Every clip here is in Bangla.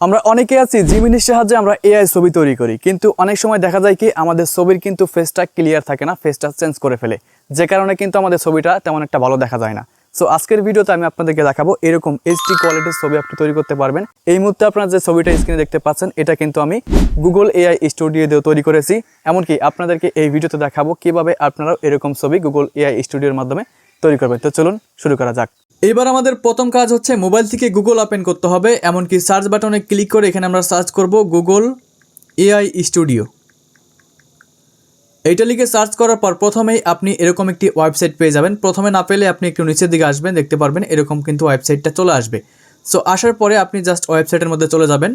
আমরা অনেকে আছি, জিমিনির সাহায্যে আমরা এআই ছবি তৈরি করি, কিন্তু অনেক সময় দেখা যায় কি আমাদের ছবির কিন্তু ফেসটা ক্লিয়ার থাকে না ফেসটা চেঞ্জ করে ফেলে। যে কারণে কিন্তু আমাদের ছবিটা তেমন একটা ভালো দেখা যায় না। সো আজকের ভিডিওতে আমি আপনাদেরকে দেখাবো এরকম এইচডি কোয়ালিটির ছবি আপনি তৈরি করতে পারবেন। এই মুহূর্তে আপনারা যে ছবিটা স্ক্রিনে দেখতে পাচ্ছেন, এটা কিন্তু আমি গুগল এআই স্টুডিও দিয়ে তৈরি করেছি। এমনকি আপনাদেরকে এই ভিডিওতে দেখাবো কীভাবে আপনারাও এরকম ছবি গুগল এআই স্টুডিওর মাধ্যমে তৈরি করবেন। তো চলুন শুরু করা যাক। এবার আমাদের প্রথম কাজ হচ্ছে মোবাইল থেকে গুগল ওপেন করতে হবে, এমনকি সার্চ বাটনে ক্লিক করে এখানে আমরা সার্চ করব গুগল এআই স্টুডিও। এইটা লিখে সার্চ করার পর প্রথমেই আপনি এরকম একটি ওয়েবসাইট পেয়ে যাবেন। প্রথমে না পেলে আপনি একটু নিচের দিকে আসবেন, দেখতে পারবেন এরকম কিন্তু ওয়েবসাইটটা চলে আসবে। সো আসার পরে আপনি জাস্ট ওয়েবসাইটের মধ্যে চলে যাবেন।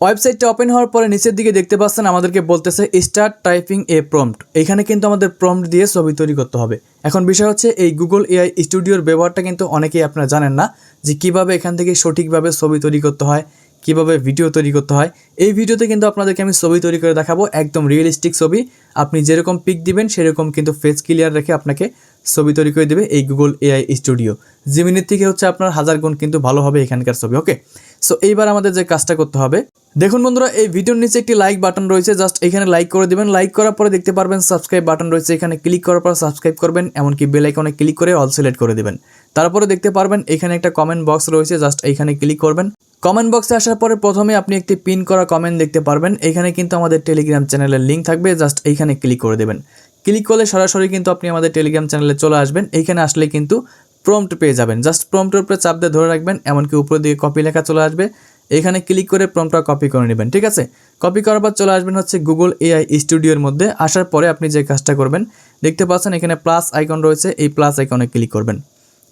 ওয়েবসাইটটা ওপেন হওয়ার পরে নিচের দিকে দেখতে পাচ্ছেন আমাদেরকে বলতেছে স্টার্ট টাইপিং এ প্রম্পট। এখানে কিন্তু আমাদের প্রম্পট দিয়ে ছবি তৈরি করতে হবে। এখন বিষয় হচ্ছে এই গুগল এআই স্টুডিওর ব্যবহারটা কিন্তু অনেকেই আপনারা জানেন না, যে কীভাবে এখান থেকে সঠিকভাবে ছবি তৈরি করতে হয়, কীভাবে ভিডিও তৈরি করতে হয়। এই ভিডিওতে কিন্তু আপনাদেরকে আমি ছবি তৈরি করে দেখাবো, একদম রিয়েলিস্টিক ছবি। আপনি যেরকম পিক দিবেন, সেরকম কিন্তু ফেস ক্লিয়ার রেখে আপনাকে ছবি তৈরি করে দেবে এই গুগল এআই স্টুডিও। জিমিনির থেকে হচ্ছে আপনার হাজার গুণ কিন্তু ভালো হবে এখানকার ছবি ওকে সো এইবার আমাদের যে কাজটা করতে হবে, দেখুন বন্ধুরা, এই ভিডিওর নিচে একটি লাইক বাটন রয়েছে জাস্ট এখানে লাইক করে দিবেন। লাইক করার পরে দেখতে পারবেন সাবস্ক্রাইব বাটন রয়েছে, এখানে ক্লিক করার পর সাবস্ক্রাইব করবেন, এমনকি বেল আইকনে ক্লিক করে অল সিলেক্ট করে দেবেন। তারপরে দেখতে পারবেন, এখানে একটা কমেন্ট বক্স রয়েছে জাস্ট এইখানে ক্লিক করবেন। কমেন্ট বক্সে আসার পরে প্রথমে আপনি একটি পিন করা কমেন্ট দেখতে পারবেন। এখানে কিন্তু আমাদের টেলিগ্রাম চ্যানেলের লিঙ্ক থাকবে জাস্ট এইখানে ক্লিক করে দেবেন। ক্লিক করলে সরাসরি কিন্তু আপনি আমাদের টেলিগ্রাম চ্যানেলে চলে আসবেন। এইখানে আসলে কিন্তু প্রম্পট পেয়ে যাবেন। জাস্ট প্রম্পটের উপরে চাপ দিয়ে ধরে রাখবেন, এমনকি উপরের দিকে কপি লেখা চলে আসবে। এখানে ক্লিক করে প্রম্পটটা কপি করে নেবেন, ঠিক আছে? কপি করার পর চলে আসবেন হচ্ছে গুগল এআই স্টুডিওর মধ্যে। আসার পরে আপনি যে কাজটা করবেন, দেখতে পাচ্ছেন এখানে প্লাস আইকন রয়েছে, এই প্লাস আইকনে ক্লিক করবেন।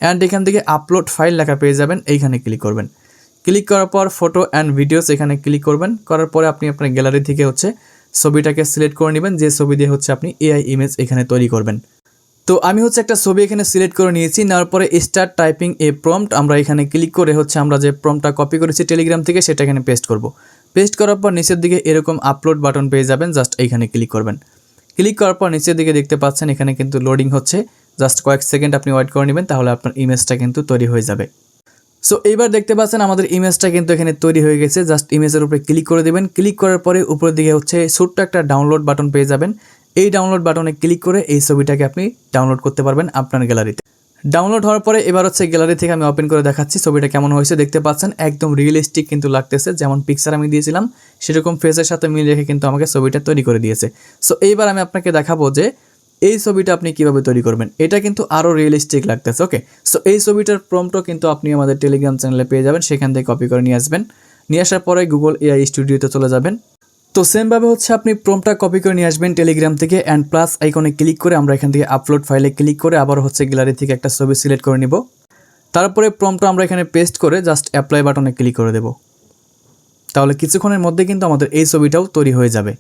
অ্যান্ড এখান থেকে আপলোড ফাইল লেখা পেয়ে যাবেন, এইখানে ক্লিক করবেন। ক্লিক করার পর ফটো অ্যান্ড ভিডিওস এখানে ক্লিক করবেন। করার পরে আপনি আপনার গ্যালারি থেকে হচ্ছে ছবিটাকে সিলেক্ট করে নেবেন, যে ছবি দিয়ে হচ্ছে আপনি এআই ইমেজ এখানে তৈরি করবেন। তো আমি হচ্ছে একটা ছবি এখানে সিলেক্ট করে নিয়েছি, নেওয়ার পরে স্টার্ট টাইপিং এ প্রম্পট আমরা এখানে ক্লিক করে হচ্ছে আমরা যে প্রম্পটটা কপি করেছি টেলিগ্রাম থেকে সেটা এখানে পেস্ট করব। পেস্ট করার পর নিচের দিকে এরকম আপলোড বাটন পেয়ে যাবেন জাস্ট এইখানে ক্লিক করবেন। ক্লিক করার পর নিচের দিকে দেখতে পাচ্ছেন এখানে কিন্তু লোডিং হচ্ছে জাস্ট কয়েক সেকেন্ড আপনি ওয়েট করে নেবেন, তাহলে আপনার ইমেজটা কিন্তু তৈরি হয়ে যাবে। সো এইবার দেখতে পাচ্ছেন আমাদের ইমেজটা কিন্তু এখানে তৈরি হয়ে গেছে জাস্ট ইমেজের উপরে ক্লিক করে দেবেন। ক্লিক করার পরে উপরের দিকে হচ্ছে ছোট্ট একটা ডাউনলোড বাটন পেয়ে যাবেন। এই ডাউনলোড বাটনে ক্লিক করে এই ছবিটাকে আপনি ডাউনলোড করতে পারবেন আপনার গ্যালারিতে ডাউনলোড হওয়ার পরে এবার হচ্ছে গ্যালারি থেকে আমি ওপেন করে দেখাচ্ছি ছবিটা কেমন হয়েছে, দেখতে পাচ্ছেন একদম রিয়েলিস্টিক কিন্তু লাগতেছে, যেমন পিকচার আমি দিয়েছিলাম, সেরকম ফেসের সাথে মিল রেখে কিন্তু আমাকে ছবিটা তৈরি করে দিয়েছে। সো এইবার আমি আপনাকে দেখাবো যে এই ছবিটা আপনি কীভাবে তৈরি করবেন, এটা কিন্তু আরও রিয়েলিস্টিক লাগতেছে ওকে সো এই ছবিটার প্রম্পটও কিন্তু আপনি আমাদের টেলিগ্রাম চ্যানেলে পেয়ে যাবেন, সেখান থেকে কপি করে নিয়ে আসবেন। নিয়ে আসার পরে গুগল এআই স্টুডিওতে চলে যাবেন। তো সেমভাবে হচ্ছে আপনি প্রম্পটটা কপি করে নিয়ে আসবেন টেলিগ্রাম থেকে অ্যান্ড প্লাস আইকনে ক্লিক করে আমরা এখান থেকে আপলোড ফাইলে ক্লিক করে আবার হচ্ছে গ্যালারি থেকে একটা ছবি সিলেক্ট করে নিব। তারপরে প্রম্পটটা আমরা এখানে পেস্ট করে জাস্ট অ্যাপ্লাই বাটনে ক্লিক করে দেব। তাহলে কিছুক্ষণের মধ্যে কিন্তু আমাদের এই ছবিটাও তৈরি হয়ে যাবে।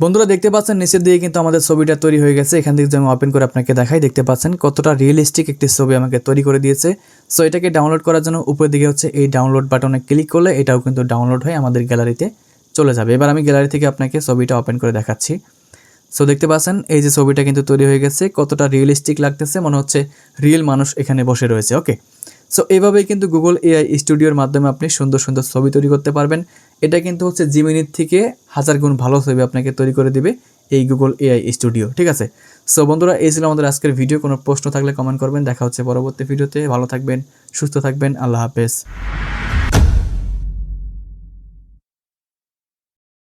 বন্ধুরা, দেখতে পাচ্ছেন নিচের দিকে কিন্তু আমাদের ছবিটা তৈরি হয়ে গেছে। এখান থেকে আমি ওপেন করে আপনাকে দেখাই, দেখতে পাচ্ছেন কতটা রিয়েলিস্টিক একটি ছবি আমাকে তৈরি করে দিয়েছে। সো এটাকে ডাউনলোড করার জন্য উপরের দিকে হচ্ছে এই ডাউনলোড বাটনে ক্লিক করলে এটাও কিন্তু ডাউনলোড হয় আমাদের গ্যালারিতে চলে যাবে। এবার আমি গ্যালারি থেকে আপনাকে ছবিটা ওপেন করে দেখাচ্ছি। সো দেখতে পাচ্ছেন, এই যে ছবিটা কিন্তু তৈরি হয়ে গেছে, কতটা রিয়েলিস্টিক লাগতেছে, মনে হচ্ছে রিয়েল মানুষ এখানে বসে রয়েছে ওকে সো এইভাবেই কিন্তু গুগল এআই স্টুডিওর মাধ্যমে আপনি সুন্দর সুন্দর ছবি তৈরি করতে পারবেন। এটা কিন্তু হচ্ছে জিমিনির থেকে হাজার গুণ ভালো ছবি আপনাকে তৈরি করে দিবে এই গুগল এআই স্টুডিও ঠিক আছে? সো বন্ধুরা, এই ছিল আমাদের আজকের ভিডিও কোনো প্রশ্ন থাকলে কমেন্ট করবেন। দেখা হচ্ছে পরবর্তী ভিডিওতে ভালো থাকবেন, সুস্থ থাকবেন। আল্লাহ হাফেজ।